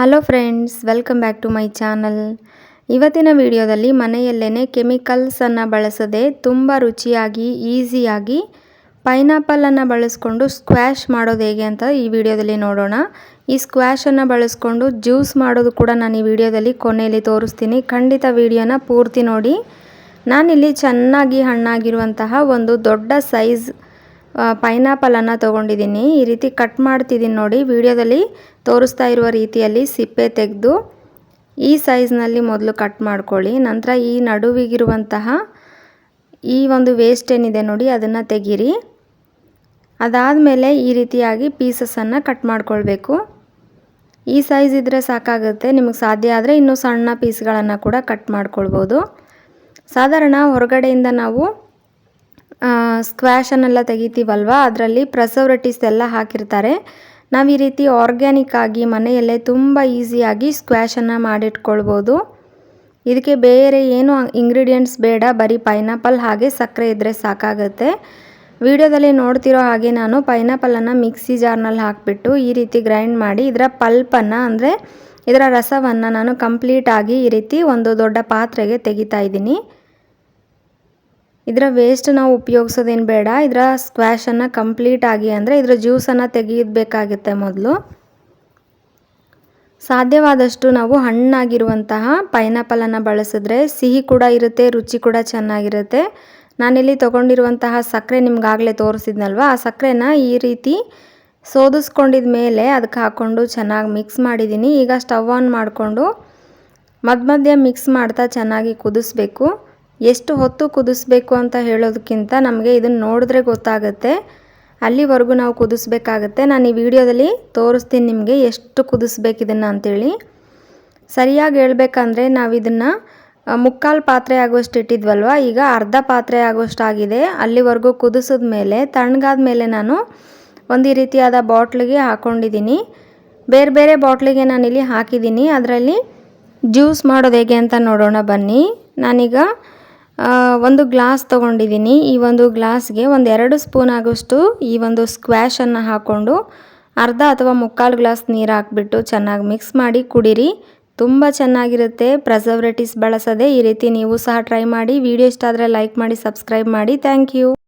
Hello friends welcome back to my channel ಇವತ್ತಿನ ವಿಡಿಯೋದಲ್ಲಿ ಮನೆಯಲ್ಲೇ ಕೆಮಿಕಲ್ಸನ್ನು ಬಳಸದೆ ತುಂಬ ರುಚಿಯಾಗಿ ಈಸಿಯಾಗಿ ಪೈನಾಪಲನ್ನು ಬಳಸ್ಕೊಂಡು ಸ್ಕ್ವ್ಯಾಶ್ ಮಾಡೋದು ಹೇಗೆ ಅಂತ ಈ ವಿಡಿಯೋದಲ್ಲಿ ನೋಡೋಣ. ಈ ಸ್ಕ್ವ್ಯಾಶನ್ನು ಬಳಸ್ಕೊಂಡು ಜ್ಯೂಸ್ ಮಾಡೋದು ಕೂಡ ನಾನು ಈ ವಿಡಿಯೋದಲ್ಲಿ ಕೊನೆಯಲ್ಲಿ ತೋರಿಸ್ತೀನಿ. ಖಂಡಿತ ವಿಡಿಯೋನ ಪೂರ್ತಿ ನೋಡಿ. ನಾನಿಲ್ಲಿ ಚೆನ್ನಾಗಿ ಹಣ್ಣಾಗಿರುವಂತಹ ಒಂದು ದೊಡ್ಡ ಸೈಜ್ ಪೈನಾಪಲನ್ನು ತೊಗೊಂಡಿದ್ದೀನಿ. ಈ ರೀತಿ ಕಟ್ ಮಾಡ್ತಿದ್ದೀನಿ ನೋಡಿ. ವಿಡಿಯೋದಲ್ಲಿ ತೋರಿಸ್ತಾ ಇರುವ ರೀತಿಯಲ್ಲಿ ಸಿಪ್ಪೆ ತೆಗೆದು ಈ ಸೈಜ್ನಲ್ಲಿ ಮೊದಲು ಕಟ್ ಮಾಡ್ಕೊಳ್ಳಿ. ನಂತರ ಈ ನಡುವಿಗಿರುವಂತಹ ಈ ಒಂದು ವೇಸ್ಟ್ ಏನಿದೆ ನೋಡಿ, ಅದನ್ನು ತೆಗೀರಿ. ಅದಾದಮೇಲೆ ಈ ರೀತಿಯಾಗಿ ಪೀಸಸ್ಸನ್ನು ಕಟ್ ಮಾಡ್ಕೊಳ್ಬೇಕು. ಈ ಸೈಜ್ ಇದ್ದರೆ ಸಾಕಾಗುತ್ತೆ. ನಿಮಗೆ ಸಾಧ್ಯ ಆದರೆ ಇನ್ನೂ ಸಣ್ಣ ಪೀಸ್ಗಳನ್ನು ಕೂಡ ಕಟ್ ಮಾಡ್ಕೊಳ್ಬೋದು. ಸಾಧಾರಣ ಹೊರಗಡೆಯಿಂದ ನಾವು ಸ್ಕ್ವ್ಯಾಶನ್ನೆಲ್ಲ ತೆಗಿತೀವಲ್ವ? ಅದರಲ್ಲಿ ಪ್ರಸವ್ರಟಿಸ್ ಎಲ್ಲ ಹಾಕಿರ್ತಾರೆ. ನಾವು ಈ ರೀತಿ ಆರ್ಗ್ಯಾನಿಕ್ ಆಗಿ ಮನೆಯಲ್ಲೇ ತುಂಬ ಈಸಿಯಾಗಿ ಸ್ಕ್ವ್ಯಾಶನ್ನು ಮಾಡಿಟ್ಕೊಳ್ಬೋದು. ಇದಕ್ಕೆ ಬೇರೆ ಏನು ಇಂಗ್ರೀಡಿಯೆಂಟ್ಸ್ ಬೇಡ, ಬರೀ ಪೈನಾಪಲ್ ಹಾಗೆ ಸಕ್ಕರೆ ಇದ್ದರೆ ಸಾಕಾಗುತ್ತೆ. ವಿಡಿಯೋದಲ್ಲಿ ನೋಡ್ತಿರೋ ಹಾಗೆ ನಾನು ಪೈನಾಪಲನ್ನು ಮಿಕ್ಸಿ ಜಾರ್ನಲ್ಲಿ ಹಾಕಿಬಿಟ್ಟು ಈ ರೀತಿ ಗ್ರೈಂಡ್ ಮಾಡಿ ಇದರ ಪಲ್ಪನ್ನು ಅಂದರೆ ಇದರ ರಸವನ್ನು ನಾನು ಕಂಪ್ಲೀಟಾಗಿ ಈ ರೀತಿ ಒಂದು ದೊಡ್ಡ ಪಾತ್ರೆಗೆ ತೆಗಿತಾ ಇದ್ದೀನಿ. ಇದರ ವೇಸ್ಟ್ ನಾವು ಉಪಯೋಗಿಸೋದೇನು ಬೇಡ. ಇದರ ಕಂಪ್ಲೀಟ್ ಆಗಿ ಅಂದರೆ ಇದರ ಜ್ಯೂಸನ್ನು ತೆಗೆಯಬೇಕಾಗುತ್ತೆ ಮೊದಲು. ಸಾಧ್ಯವಾದಷ್ಟು ನಾವು ಹಣ್ಣಾಗಿರುವಂತಹ ಪೈನಾಪಲನ್ನು ಬಳಸಿದ್ರೆ ಸಿಹಿ ಕೂಡ ಇರುತ್ತೆ, ರುಚಿ ಕೂಡ ಚೆನ್ನಾಗಿರುತ್ತೆ. ನಾನಿಲ್ಲಿ ತೊಗೊಂಡಿರುವಂತಹ ಸಕ್ಕರೆ ನಿಮ್ಗಾಗಲೇ ತೋರಿಸಿದ್ನಲ್ವ? ಆ ಸಕ್ಕರೆನ ಈ ರೀತಿ ಸೋದಿಸ್ಕೊಂಡಿದ ಮೇಲೆ ಅದಕ್ಕೆ ಹಾಕ್ಕೊಂಡು ಚೆನ್ನಾಗಿ ಮಿಕ್ಸ್ ಮಾಡಿದ್ದೀನಿ ಈಗ ಸ್ಟವ್ ಆನ್ ಮಾಡಿಕೊಂಡು ಮಧ್ಯ ಮಧ್ಯ ಮಿಕ್ಸ್ ಮಾಡ್ತಾ ಚೆನ್ನಾಗಿ ಕುದಿಸ್ಬೇಕು. ಎಷ್ಟು ಹೊತ್ತು ಕುದಿಸ್ಬೇಕು ಅಂತ ಹೇಳೋದಕ್ಕಿಂತ ನಮಗೆ ಇದನ್ನು ನೋಡಿದ್ರೆ ಗೊತ್ತಾಗುತ್ತೆ. ಅಲ್ಲಿವರೆಗೂ ನಾವು ಕುದಿಸ್ಬೇಕಾಗತ್ತೆ. ನಾನು ಈ ವಿಡಿಯೋದಲ್ಲಿ ತೋರಿಸ್ತೀನಿ ನಿಮಗೆ ಎಷ್ಟು ಕುದಿಸ್ಬೇಕು ಇದನ್ನು ಅಂಥೇಳಿ ಸರಿಯಾಗಿ ಹೇಳ್ಬೇಕಂದ್ರೆ ನಾವು ಇದನ್ನು ಮುಕ್ಕಾಲು ಪಾತ್ರೆ ಆಗುವಷ್ಟು ಇಟ್ಟಿದ್ವಲ್ವ? ಈಗ ಅರ್ಧ ಪಾತ್ರೆ ಆಗುವಷ್ಟು ಆಗಿದೆ ಅಲ್ಲಿವರೆಗೂ ಕುದಿಸಿದ ಮೇಲೆ ತಣ್ಣಗಾದ ಮೇಲೆ ನಾನು ಒಂದು ಈ ರೀತಿಯಾದ ಬಾಟ್ಲಿಗೆ ಹಾಕ್ಕೊಂಡಿದ್ದೀನಿ ಬೇರೆ ಬೇರೆ ಬಾಟ್ಲಿಗೆ ನಾನಿಲ್ಲಿ ಹಾಕಿದ್ದೀನಿ. ಅದರಲ್ಲಿ ಜ್ಯೂಸ್ ಮಾಡೋದು ಹೇಗೆ ಅಂತ ನೋಡೋಣ ಬನ್ನಿ. ನಾನೀಗ ಒಂದು ಗ್ಲಾಸ್ ತೊಗೊಂಡಿದ್ದೀನಿ. ಈ ಒಂದು ಗ್ಲಾಸ್ಗೆ ಒಂದು ಎರಡು ಸ್ಪೂನ್ ಆಗೋಷ್ಟು ಈ ಒಂದು ಸ್ಕ್ವ್ಯಾಶನ್ನು ಹಾಕ್ಕೊಂಡು ಅರ್ಧ ಅಥವಾ ಮುಕ್ಕಾಲು ಗ್ಲಾಸ್ ನೀರು ಹಾಕ್ಬಿಟ್ಟು ಚೆನ್ನಾಗಿ ಮಿಕ್ಸ್ ಮಾಡಿ ಕುಡೀರಿ. ತುಂಬ ಚೆನ್ನಾಗಿರುತ್ತೆ. ಪ್ರೆಸರ್ವೇಟಿವ್ಸ್ ಬಳಸದೆ ಈ ರೀತಿ ನೀವು ಸಹ ಟ್ರೈ ಮಾಡಿ. ವಿಡಿಯೋ ಇಷ್ಟ ಆದರೆ ಲೈಕ್ ಮಾಡಿ ಸಬ್ಸ್ಕ್ರೈಬ್ ಮಾಡಿ. Thank you